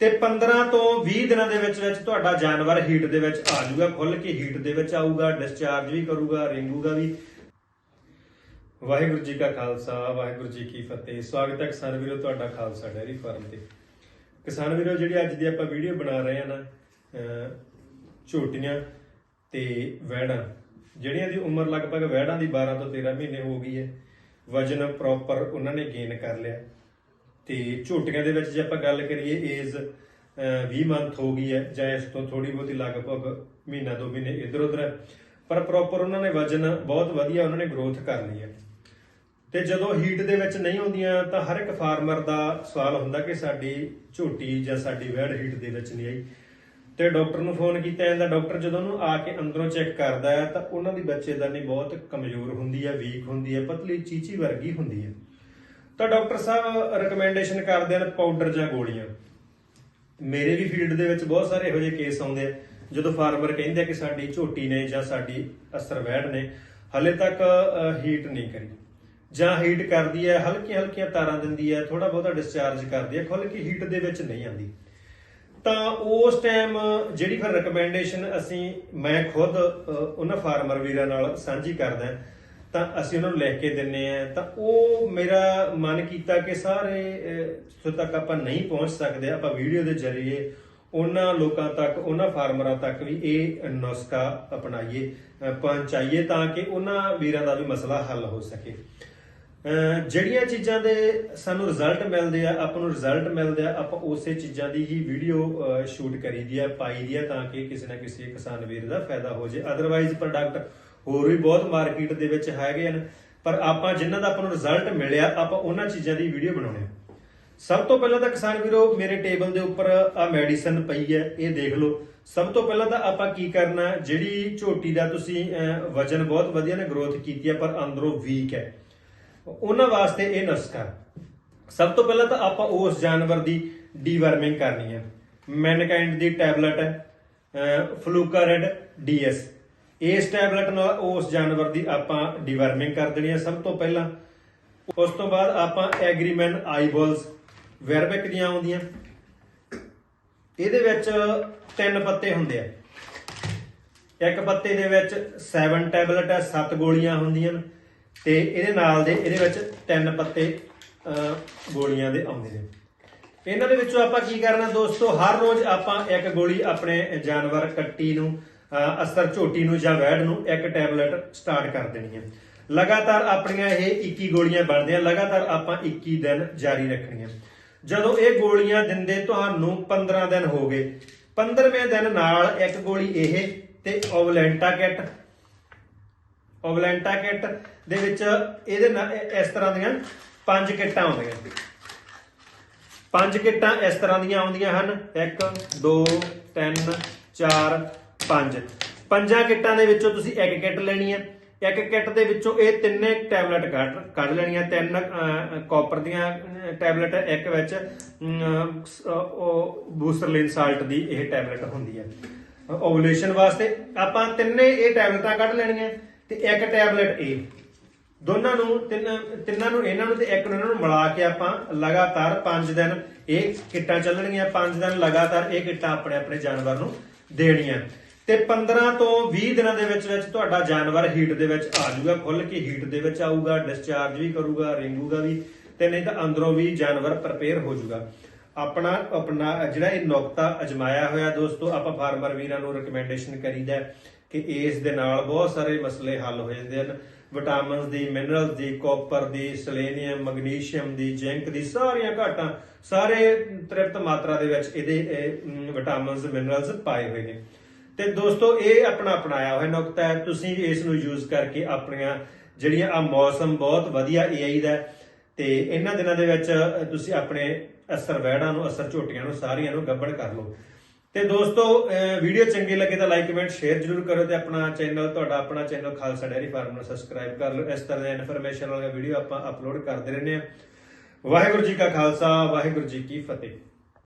ਤੇ 15 ਤੋਂ 20 ਦਿਨਾਂ ਦੇ ਵਿੱਚ ਵਿੱਚ ਤੁਹਾਡਾ ਜਾਨਵਰ ਹੀਟ ਦੇ ਵਿੱਚ ਆ ਜਾਊਗਾ ਖੁੱਲ ਕੇ ਹੀਟ ਦੇ ਵਿੱਚ ਆਊਗਾ ਡਿਸਚਾਰਜ ਵੀ ਕਰੂਗਾ, ਰਿੰਗੂਗਾ ਵੀ। ਵਾਹਿਗੁਰੂ ਜੀ ਕਾ ਖਾਲਸਾ, ਵਾਹਿਗੁਰੂ ਜੀ ਕੀ ਫਤਿਹ। ਸਵਾਗਤ ਹੈ ਕਿਸਾਨ ਵੀਰੋ, ਤੁਹਾਡਾ ਖਾਲਸਾ ਡੈਰੀ ਫਾਰਮ ਤੇ। ਕਿਸਾਨ ਵੀਰੋ, ਜਿਹੜੀ ਅੱਜ ਦੀ ਆਪਾਂ ਵੀਡੀਓ ਬਣਾ ਰਹੇ ਆ ਨਾ ਝੋਟੀਆਂ ਤੇ ਵੈੜਾਂ ਜਿਹੜੀਆਂ ਦੀ ਉਮਰ ਲਗਭਗ ਵੈੜਾਂ ਦੀ 12 ਤੋਂ 13 ਮਹੀਨੇ ਹੋ ਗਈ ਹੈ, ਵਜਨ ਪ੍ਰੋਪਰ ਉਹਨਾਂ ਨੇ ਗੇਨ ਕਰ ਲਿਆ। ਤੇ ਝੋਟੀਆਂ ਦੇ ਵਿੱਚ ਜੇ ਆਪਾਂ ਗੱਲ ਕਰੀਏ, ਏਜ 20 ਮੰਥ ਹੋ ਗਈ ਹੈ, ਜਾਂ ਇਸ ਤੋਂ ਥੋੜੀ ਬਹੁਤੀ ਲਗਭਗ ਮਹੀਨਾ ਦੋ ਮਹੀਨੇ ਇਧਰ ਉਧਰ ਪਰ ਪ੍ਰੋਪਰ ਉਹਨਾਂ ਨੇ ਵਜਨ ਬਹੁਤ ਵਧੀਆ ਉਹਨਾਂ ਨੇ ਗਰੋਥ ਕਰ ਲਈ ਹੈ। ਤੇ ਜਦੋਂ ਹੀਟ ਦੇ ਵਿੱਚ ਨਹੀਂ ਹੁੰਦੀਆਂ, ਤਾਂ ਹਰ ਇੱਕ ਫਾਰਮਰ ਦਾ ਸਵਾਲ ਹੁੰਦਾ ਕਿ ਸਾਡੀ ਝੋਟੀ ਜਾਂ ਸਾਡੀ ਵੈੜ ਹੀਟ ਦੇ ਵਿੱਚ ਨਹੀਂ ਆਈ। ਤੇ ਡਾਕਟਰ ਨੂੰ ਫੋਨ ਕੀਤਾ ਜਾਂਦਾ ਡਾਕਟਰ ਜਦੋਂ ਉਹਨੂੰ ਆ ਕੇ ਅੰਦਰੋਂ ਚੈੱਕ ਕਰਦਾ ਹੈ, ਤਾਂ ਉਹਨਾਂ ਦੀ ਬੱਚੇਦਾਨੀ ਬਹੁਤ ਕਮਜ਼ੋਰ ਹੁੰਦੀ ਹੈ ਵੀਕ ਹੁੰਦੀ ਹੈ, ਪਤਲੀ ਚੀਚੀ ਵਰਗੀ ਹੁੰਦੀ ਹੈ। ਤਾਂ ਡਾਕਟਰ ਸਾਹਿਬ ਰეკਮੈਂਡੇਸ਼ਨ ਕਰਦੇ ਹਨ ਪਾਊਡਰ ਜਾਂ ਗੋਲੀਆਂ। ਮੇਰੇ ਵੀ ਫੀਲਡ ਦੇ ਵਿੱਚ ਬਹੁਤ ਸਾਰੇ ਇਹੋ ਜਿਹੇ ਕੇਸ ਆਉਂਦੇ ਆ, ਜਦੋਂ ਫਾਰਮਰ ਕਹਿੰਦੇ ਕਿ ਸਾਡੀ ਝੋਟੀ ਨੇ ਜਾਂ ਸਾਡੀ ਅਸਰਵੈੜ ਨੇ, ਹਲੇ ਤੱਕ ਹੀਟ ਨਹੀਂ ਕਰੀ। ਜਾਂ ਹੀਟ ਕਰਦੀ ਹੈ ਹਲਕੀ ਹਲਕੀਆਂ ਤਾਰਾਂ ਦਿੰਦੀ ਹੈ ਥੋੜਾ ਬਹੁਤਾ ਡਿਸਚਾਰਜ ਕਰਦੀ ਹੈ ਖੁੱਲ ਕੇ ਹੀਟ ਦੇ ਵਿੱਚ ਨਹੀਂ ਆਉਂਦੀ। ਤਾਂ ਉਸ ਟਾਈਮ ਜਿਹੜੀ ਫਿਰ ਰეკਮੈਂਡੇਸ਼ਨ ਅਸੀਂ, ਮੈਂ ਖੁਦ ਉਹਨਾਂ ਫਾਰਮਰ ਵੀਰਾਂ ਨਾਲ ਸਾਂਝੀ ਕਰਦਾ ਤਾਂ ਅਸੀਂ ਉਹਨਾਂ ਨੂੰ ਲੈ ਕੇ ਦਿੰਨੇ ਆ। ਤਾਂ ਉਹ ਮੇਰਾ ਮਨ ਕੀਤਾ ਕਿ ਸਾਰੇ ਜਿੱਥੋਂ ਤੱਕ ਆਪਾਂ ਨਹੀਂ ਪਹੁੰਚ ਸਕਦੇ, ਆਪਾਂ ਵੀਡੀਓ ਦੇ ਜ਼ਰੀਏ ਉਹਨਾਂ ਲੋਕਾਂ ਤੱਕ, ਉਹਨਾਂ ਫਾਰਮਰਾਂ ਤੱਕ ਵੀ ਇਹ ਨੁਸਖਾ ਅਪਣਾਈਏ ਪਹੁੰਚਾਈਏ ਤਾਂ ਕਿ ਉਹਨਾਂ ਵੀਰਾਂ ਦਾ ਵੀ ਮਸਲਾ ਹੱਲ ਹੋ ਸਕੇ। ਅਹ, ਜਿਹੜੀਆਂ ਚੀਜ਼ਾਂ ਦੇ ਸਾਨੂੰ ਰਿਜ਼ਲਟ ਮਿਲਦੇ ਆ, ਆਪਾਂ ਨੂੰ ਰਿਜ਼ਲਟ ਮਿਲਦੇ ਆ, ਆਪਾਂ ਉਸੇ ਚੀਜ਼ਾਂ ਦੀ ਹੀ ਵੀਡੀਓ ਸ਼ੂਟ ਕਰੀਦੀ ਆ ਪਾਈ ਦੀ ਆ ਤਾਂ ਕਿ ਕਿਸੇ ਨਾ ਕਿਸੇ ਕਿਸਾਨ ਵੀਰ ਦਾ ਫਾਇਦਾ ਹੋ ਜੇ। ਅਦਰਵਾਈਜ਼ ਪ੍ਰੋਡਕਟ ਹੋਰ ਵੀ ਬਹੁਤ ਮਾਰਕੀਟ ਦੇ ਵਿੱਚ ਹੈਗੇ ਹਨ। ਪਰ ਆਪਾਂ ਜਿਨ੍ਹਾਂ ਦਾ ਆਪਾਂ ਨੂੰ ਰਿਜ਼ਲਟ ਮਿਲਿਆ, ਆਪਾਂ ਉਹਨਾਂ ਚੀਜ਼ਾਂ ਦੀ ਵੀਡੀਓ ਬਣਾਉਣੇ ਆ ਸਭ ਤੋਂ ਪਹਿਲਾਂ ਤਾਂ ਕਿਸਾਨ ਵੀਰੋ, ਮੇਰੇ ਟੇਬਲ ਦੇ ਉੱਪਰ ਆ ਮੈਡੀਸਨ ਪਈ ਹੈ, ਇਹ ਦੇਖ ਲਓ। ਸਭ ਤੋਂ ਪਹਿਲਾਂ ਤਾਂ ਆਪਾਂ ਕੀ ਕਰਨਾ, ਜਿਹੜੀ ਝੋਟੀ ਦਾ ਤੁਸੀਂ ਵਜਨ ਬਹੁਤ ਵਧੀਆ ਨੇ ਗਰੋਥ ਕੀਤੀ ਹੈ, ਪਰ ਅੰਦਰੋਂ ਵੀਕ ਹੈ। ਉਹਨਾਂ ਵਾਸਤੇ ਇਹ ਨੁਸਖਾ। ਸਭ ਤੋਂ ਪਹਿਲਾਂ ਤਾਂ ਆਪਾਂ ਉਸ ਜਾਨਵਰ ਦੀ ਡੀਵਰਮਿੰਗ ਕਰਨੀ ਹੈ। ਮੈਨਕਾਈਂਡ ਦੀ ਟੈਬਲੇਟ ਹੈ ਫਲੂਕਾਰੈਡ ਡੀਐਸ ਇਸ ਟੈਬਲੇਟ ਨਾਲ ਉਸ ਜਾਨਵਰ ਦੀ ਆਪਾਂ ਡੀਵਰਮਿੰਗ ਕਰ ਦੇਣੀ ਹੈ ਸਭ ਤੋਂ ਪਹਿਲਾਂ। ਉਸ ਤੋਂ ਬਾਅਦ ਆਪਾਂ ਐਗਰੀਮੈਨ ਆਈਬੋਲਸ ਵੈਰਬਿਕ ਦੀਆਂ ਆਉਂਦੀਆਂ। ਇਹਦੇ ਵਿੱਚ ਤਿੰਨ ਪੱਤੇ ਹੁੰਦੇ ਆ। ਇੱਕ ਪੱਤੇ ਦੇ ਵਿੱਚ 7 ਟੈਬਲੇਟ ਹੈ 7 ਗੋਲੀਆਂ ਹੁੰਦੀਆਂ ਤੇ ਇਹਦੇ ਨਾਲ ਦੇ ਇਹਦੇ ਵਿੱਚ ਤਿੰਨ ਪੱਤੇ ਗੋਲੀਆਂ ਦੇ ਆਉਂਦੇ ਨੇ। ਇਹਨਾਂ ਦੇ ਵਿੱਚੋਂ ਆਪਾਂ ਕੀ ਕਰਨਾ ਦੋਸਤੋ, ਹਰ ਰੋਜ਼ ਆਪਾਂ ਇੱਕ ਗੋਲੀ ਆਪਣੇ ਜਾਨਵਰ ਕੱਟੀ ਨੂੰ ਅਸਤਰ ਝੋਟੀ ਨੂੰ ਜਾਂ ਵੈੜ ਨੂੰ ਇੱਕ ਟੈਬਲੇਟ ਸਟਾਰਟ ਕਰ ਦੇਣੀ ਹੈ ਲਗਾਤਾਰ ਆਪਣੀਆਂ ਇਹ 21 ਗੋਲੀਆਂ ਬਣਦੀਆਂ, ਲਗਾਤਾਰ ਆਪਾਂ 21 ਦਿਨ ਜਾਰੀ ਰੱਖਣੀਆਂ। ਜਦੋਂ ਇਹ ਗੋਲੀਆਂ ਦਿੰਦੇ ਤੁਹਾਨੂੰ 15 ਦਿਨ ਹੋ ਗਏ। 15ਵੇਂ ਦਿਨ ਨਾਲ ਇੱਕ ਗੋਲੀ ਇਹ ਤੇ ਓਵਲੈਂਟਾ ਕਿਟ। ਓਵਲੈਂਟਾ ਕਿਟ ਦੇ ਵਿੱਚ ਇਹਦੇ ਨਾਲ ਇਸ ਤਰ੍ਹਾਂ ਦੀਆਂ ਪੰਜ ਕਿੱਟਾਂ ਆਉਂਦੀਆਂ। ਪੰਜ ਕਿੱਟਾਂ ਇਸ ਤਰ੍ਹਾਂ ਦੀਆਂ ਆਉਂਦੀਆਂ ਹਨ। 1 2 3 4 ਪੰਜ। ਪੰਜਾਂ ਕਿੱਟਾਂ ਦੇ ਵਿੱਚੋਂ ਤੁਸੀਂ ਇੱਕ ਕਿੱਟ ਲੈਣੀ ਹੈ। ਇੱਕ ਕਿੱਟ ਦੇ ਵਿੱਚੋਂ ਇਹ ਤਿੰਨੇ ਟੈਬਲੇਟ ਕੱਢ ਕੱਢ ਲੈਣੀਆਂ। ਤਿੰਨ ਕਾਪਰ ਦੀਆਂ ਟੈਬਲੇਟ, ਇੱਕ ਵਿੱਚ ਉਹ ਬੂਸਟਰਲਿਨ ਸਾਲਟ ਦੀ ਇਹ ਟੈਬਲੇਟ ਹੁੰਦੀ ਹੈ। ਓਵੂਲੇਸ਼ਨ ਵਾਸਤੇ ਆਪਾਂ ਤਿੰਨੇ ਇਹ ਟੈਬਲੇਟਾਂ ਕੱਢ ਲੈਣੀਆਂ ਤੇ ਇੱਕ ਟੈਬਲੇਟ ਇਹ ਦੋਨਾਂ ਨੂੰ ਤਿੰਨ, ਤਿੰਨਾਂ ਨੂੰ ਇਹਨਾਂ ਨੂੰ ਤੇ ਇੱਕ ਨੂੰ ਇਹਨਾਂ ਨੂੰ ਮਿਲਾ ਕੇ ਆਪਾਂ ਲਗਾਤਾਰ 5 ਦਿਨ ਇਹ ਕਿੱਟਾਂ ਚੱਲਣਗੀਆਂ। 5 ਦਿਨ ਲਗਾਤਾਰ ਇਹ ਕਿੱਟਾਂ ਆਪਣੇ ਆਪਣੇ ਜਾਨਵਰ ਨੂੰ ਦੇਣੀਆਂ। ਤੇ 15 ਤੋਂ 20 ਦਿਨਾਂ ਦੇ ਵਿੱਚ ਵਿੱਚ ਤੁਹਾਡਾ ਜਾਨਵਰ ਹੀਟ ਦੇ ਵਿੱਚ ਆ ਜਾਊਗਾ ਖੁੱਲ ਕੇ ਹੀਟ ਦੇ ਵਿੱਚ ਆਊਗਾ ਡਿਸਚਾਰਜ ਵੀ ਕਰੂਗਾ, ਰਿੰਗੂਗਾ ਵੀ, ਤੇ ਨਹੀਂ ਤਾਂ ਅੰਦਰੋਂ ਵੀ ਜਾਨਵਰ ਪ੍ਰਪੇਅਰ ਹੋ ਜਾਊਗਾ। ਆਪਣਾ ਆਪਣਾ, ਜਿਹੜਾ ਇਹ ਨੁਕਤਾ ਅਜਮਾਇਆ ਹੋਇਆ ਦੋਸਤੋ, ਆਪਾਂ ਫਾਰਮਰ ਵੀਰਾਂ ਨੂੰ ਰეკਮੈਂਡੇਸ਼ਨ ਕਰੀਦਾ ਕਿ ਇਸ ਦੇ ਨਾਲ ਬਹੁਤ ਸਾਰੇ ਮਸਲੇ ਹੱਲ ਹੋ ਜਾਂਦੇ ਹਨ। ਵਿਟਾਮਿਨਸ ਦੀ ਮਿਨਰਲਸ ਦੀ ਕਾਪਰ ਦੀ ਸੈਲੇਨੀਅਮ ਮੈਗਨੀਸ਼ੀਅਮ ਦੀ ਜ਼ਿੰਕ ਦੀ ਸਾਰੀਆਂ ਘਾਟਾਂ ਸਾਰੇ ਤ੍ਰਿਪਤ ਮਾਤਰਾ ਦੇ ਵਿੱਚ ਇਹਦੇ ਵਿਟਾਮਿਨਸ ਮਿਨਰਲਸ ਪਾਏ ਹੋਏ ਨੇ। ਤੇ ਦੋਸਤੋ, ਇਹ ਆਪਣਾ ਅਪਣਾਇਆ ਹੋਇਆ ਨੁਕਤਾ ਹੈ। ਤੁਸੀਂ ਇਸ ਨੂੰ ਯੂਜ਼ ਕਰਕੇ ਆਪਣੀਆਂ ਜਿਹੜੀਆਂ ਆ ਮੌਸਮ ਬਹੁਤ ਵਧੀਆ ਏਆਈ ਦਾ ਹੈ ਤੇ ਇਹਨਾਂ ਦਿਨਾਂ ਦੇ ਵਿੱਚ ਤੁਸੀਂ ਆਪਣੇ ਅਸਰ ਵੈੜਾਂ ਨੂੰ, ਅਸਰ ਝੋਟੀਆਂ ਨੂੰ, ਸਾਰੀਆਂ ਨੂੰ ਗੱਬੜ ਕਰ ਲਓ। ਤੇ ਦੋਸਤੋ ਵੀਡੀਓ ਚੰਗੀ ਲੱਗੇ ਤਾਂ ਲਾਈਕ ਕਮੈਂਟ ਸ਼ੇਅਰ ਜਰੂਰ ਕਰੋ ਤੇ ਆਪਣਾ ਚੈਨਲ ਤੁਹਾਡਾ ਆਪਣਾ ਚੈਨਲ ਖਾਲਸਾ ਡੈਰੀ ਫਾਰਮ ਨੂੰ ਸਬਸਕ੍ਰਾਈਬ ਕਰ ਲਓ। ਇਸ ਤਰ੍ਹਾਂ ਦੀਆਂ ਇਨਫੋਰਮੇਸ਼ਨ ਵਾਲੀਆਂ ਵੀਡੀਓ ਆਪਾਂ ਅਪਲੋਡ ਕਰਦੇ ਰਹਿੰਦੇ ਹਾਂ। ਵਾਹਿਗੁਰੂ ਜੀ ਕਾ ਖਾਲਸਾ, ਵਾਹਿਗੁਰੂ ਜੀ ਕੀ ਫਤਿਹ।